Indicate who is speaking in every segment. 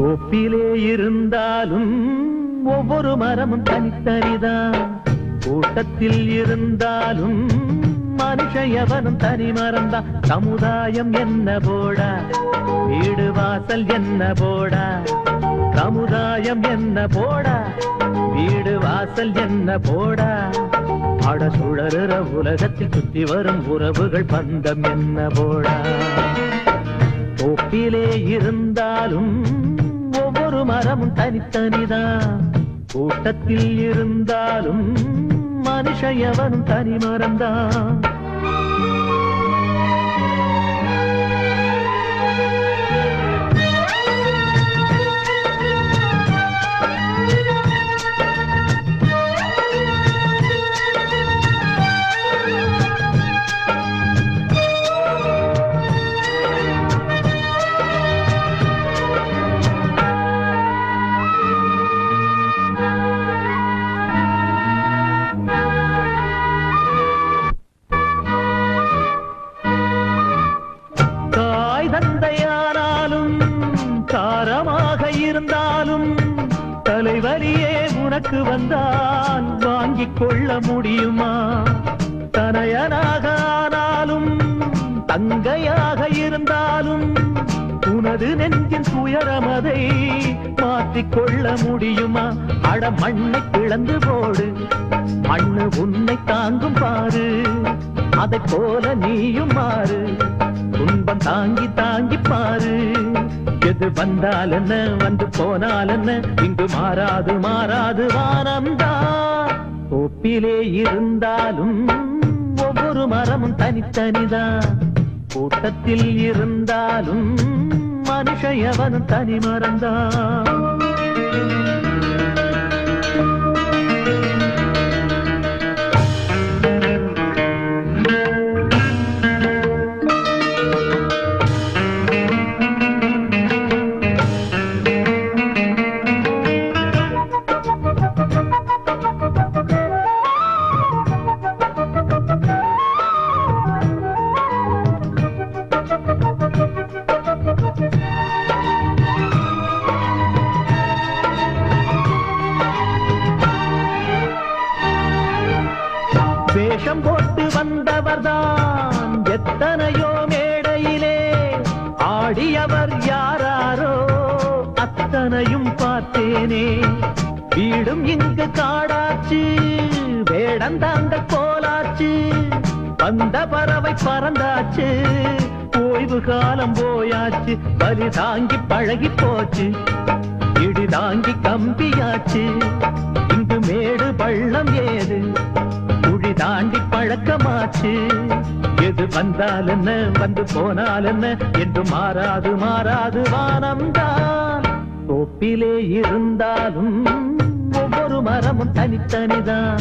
Speaker 1: கோப்பிலே இருந்தாலும் ஒவ்வொரு மரமும் தனித்தனிதான். கூட்டத்தில் இருந்தாலும் மனுஷயவனும் தனி மறந்தான் சமுதாயம் என்ன போடா? வீடு வாசல் என்ன போடா? சமுதாயம் என்ன போடா? வீடு வாசல் என்ன போடா? அட சுழறுற உலகத்தில் சுத்தி வரும் உறவுகள் பந்தம் என்ன போடா? தோப்பிலே இருந்தாலும் ஒவ்வொரு மரமும் தனித்தனிதான். கூட்டத்தில் இருந்தாலும் மனுஷ எவனும் தனி மரம்தான் தந்தையானாலும் காரமாக இருந்தாலும் தலைவலியே உனக்கு வந்தால் வாங்கிக் கொள்ள முடியுமா? தனையனாக ஆனாலும் தங்கையாக இருந்தாலும் உனது நெஞ்சின் துயரமதை மாற்றிக் கொள்ள முடியுமா? அட மண்ணை பிளந்து போடு மண்ணு உன்னை தாங்கும் பாரு அதைப் போல நீயும் மாறு. தாங்கி தாங்கி பாரு. எது வந்தால் என்ன வந்து போனால் என்ன இங்கு மாறாது மாறாது வானம்தான் ஒப்பிலே இருந்தாலும் ஒவ்வொரு மரமும் தனித்தனிதான் கூட்டத்தில் இருந்தாலும் மனுஷ எவனும் தனி மறந்தான் வேஷம் போட்டு வந்தவர்தான் எத்தனையோ மேடையிலே ஆடியவர் யாராரோ அத்தனையும் பார்த்தேனே. வீடும் இங்கு காடாச்சு வேடந்தாங்க போலாச்சு வந்த பறவை பறந்தாச்சு ஓய்வு காலம் போயாச்சு பலி தாங்கி பழகி போச்சு இடி தாங்கி கம்பியாச்சு. பழக்கமாச்சு எது வந்தால் என்ன வந்து போனால் என்ன என்று மாறாது மாறாது வானம்தான். தோப்பிலே இருந்தாலும் ஒவ்வொரு மரமும் தனித்தனிதான்.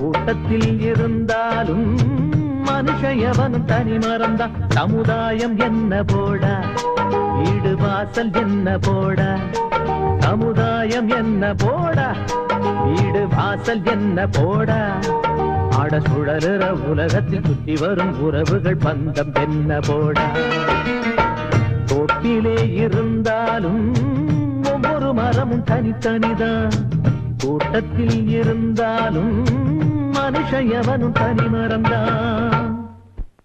Speaker 1: கூட்டத்தில் இருந்தாலும் மனுஷ தனி மறந்தான் சமுதாயம் என்ன போட? வீடு வாசல் என்ன போட? சமுதாயம் என்ன போட? வீடு வாசல் என்ன போட? ஆட சுழலுற உலகத்தில் சுற்றி வரும் உறவுகள் பந்தம் என்ன போட? தோப்பிலே இருந்தாலும் ஒவ்வொரு மரமும் தனித்தனிதான். கூட்டத்தில் இருந்தாலும் மனுஷ எவனும் தனி மரம்தான்